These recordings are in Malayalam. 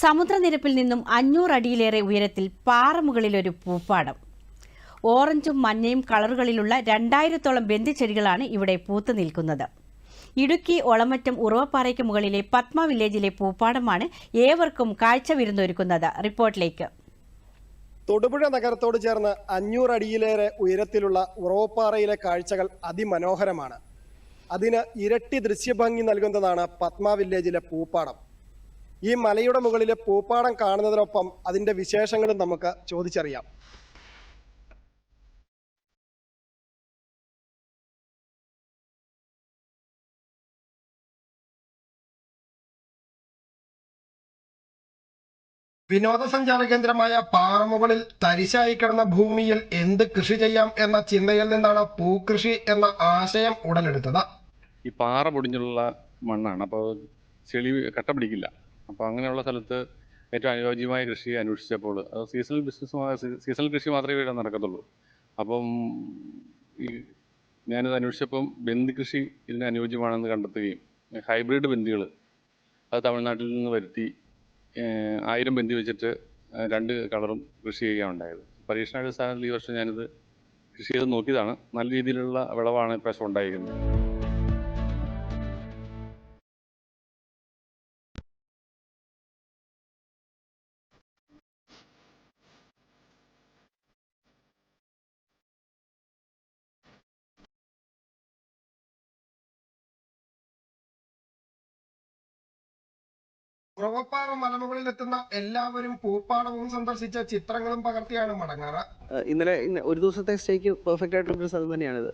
സമുദ്രനിരപ്പിൽ നിന്നും അഞ്ഞൂറടിയിലേറെ ഉയരത്തിൽ പാറമുകളിലൊരു പൂപ്പാടം. ഓറഞ്ചും മഞ്ഞയും കളറുകളിലുള്ള രണ്ടായിരത്തോളം ബന്ധിച്ചെടികളാണ് ഇവിടെ പൂത്തു നിൽക്കുന്നത്. ഇടുക്കി ഒളമറ്റം ഉറവപ്പാറയ്ക്ക് മുകളിലെ പത്മ വില്ലേജിലെ പൂപ്പാടമാണ് ഏവർക്കും കാഴ്ച വിരുന്നൊരുക്കുന്നത്. റിപ്പോർട്ടിലേക്ക്. തൊടുപുഴ നഗരത്തോട് ചേർന്ന് അഞ്ഞൂറടിയിലേറെ ഉയരത്തിലുള്ള ഉറവപ്പാറയിലെ കാഴ്ചകൾ അതിമനോഹരമാണ്. അതിന് ഇരട്ടി ദൃശ്യഭംഗി നൽകുന്നതാണ് പത്മ വില്ലേജിലെ പൂപ്പാടം. ഈ മലയുടെ മുകളിലെ പൂപ്പാടം കാണുന്നതിനൊപ്പം അതിന്റെ വിശേഷങ്ങളും നമുക്ക് ചോദിച്ചറിയാം. വിനോദസഞ്ചാര കേന്ദ്രമായ പാറമുകളിൽ തരിശായി കിടന്ന ഭൂമിയിൽ എന്ത് കൃഷി ചെയ്യാം എന്ന ചിന്തയിൽ നിന്നാണ് പൂക്കൃഷി എന്ന ആശയം ഉടലെടുത്തത്. ഈ പാറ പൊടിഞ്ഞുള്ള മണ്ണാണ്. അപ്പോൾ ചെളി കട്ട പിടിക്കില്ല. അപ്പോൾ അങ്ങനെയുള്ള സ്ഥലത്ത് ഏറ്റവും അനുയോജ്യമായ കൃഷി അന്വേഷിച്ചപ്പോൾ അത് സീസണൽ ബിസിനസ് സീസണൽ കൃഷി മാത്രമേ ഇവിടെ നടക്കത്തുള്ളൂ. അപ്പം ഈ ഞാനിത് അന്വേഷിച്ചപ്പം ബന്ദി കൃഷി ഇതിന് അനുയോജ്യമാണെന്ന് കണ്ടെത്തുകയും ഹൈബ്രിഡ് ബന്ദികൾ അത് തമിഴ്നാട്ടിൽ നിന്ന് വരുത്തി ആയിരം ബന്ദി വെച്ചിട്ട് രണ്ട് കളറും കൃഷി ചെയ്യുകയാണ് ഉണ്ടായത്. പരീക്ഷണാടിസ്ഥാനത്തിൽ ഈ വർഷം ഞാനിത് കൃഷി ചെയ്ത് നോക്കിയതാണ്. നല്ല രീതിയിലുള്ള വിളവാണ് ഇപ്രാവശ്യം ഉണ്ടായിരിക്കുന്നത്. ഉറവപ്പാറ മലമുകളിൽ എത്തുന്ന എല്ലാവരും പൂപ്പാടവും സന്ദർശിച്ച ചിത്രങ്ങളും പകർത്തിയാണ് മടങ്ങാറ്. ഇന്നലെ ഇന്ന ഒരു ദിവസത്തെ സ്റ്റേക്ക് പെർഫെക്റ്റ് ആയിട്ടുള്ള സ്ഥലം തന്നെയാണിത്.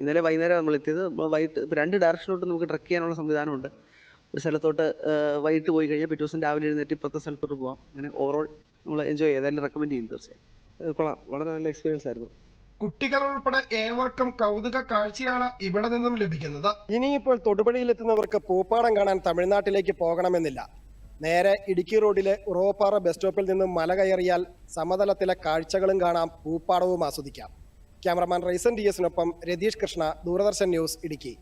ഇന്നലെ വൈകുന്നേരം നമ്മൾ എത്തിയത്. വൈകിട്ട് രണ്ട് ഡയറക്ഷനിലോട്ട് നമുക്ക് ട്രക്ക് ചെയ്യാനുള്ള സംവിധാനമുണ്ട്. ഒരു സ്ഥലത്തോട്ട് വൈകിട്ട് പോയി കഴിഞ്ഞാൽ പിറ്റേ ദിവസം രാവിലെ എഴുന്നേറ്റ് ഇപ്പോഴത്തെ സ്ഥലത്തോട്ട് പോകാം അങ്ങനെ ഓവറോൾ നമ്മൾ എൻജോയ് ചെയ്ത് റെക്കമെൻഡ് ചെയ്യും തീർച്ചയായും. കൊള്ളാം. വളരെ നല്ല എക്സ്പീരിയൻസ് ആയിരുന്നു. കുട്ടികൾ ഉൾപ്പെടെ ഏവർക്കും കൗതുക കാഴ്ചയാണ് ഇവിടെ നിന്നും ലഭിക്കുന്നത്. ഇനിയിപ്പോൾ തൊടുപുഴയിൽ എത്തുന്നവർക്ക് പൂപ്പാടം കാണാൻ തമിഴ്നാട്ടിലേക്ക് പോകണമെന്നില്ല. നേരെ ഇടുക്കി റോഡിലെ ഉറവപ്പാറ ബസ് സ്റ്റോപ്പിൽ നിന്നും മല കയറിയാൽ സമതലത്തിലെ കാഴ്ചകളും കാണാം പൂപ്പാടവും ആസ്വദിക്കാം. ക്യാമറമാൻ റൈസൻ ഡി എസിനൊപ്പം രതീഷ് കൃഷ്ണ ദൂരദർശൻ ന്യൂസ് ഇടുക്കി.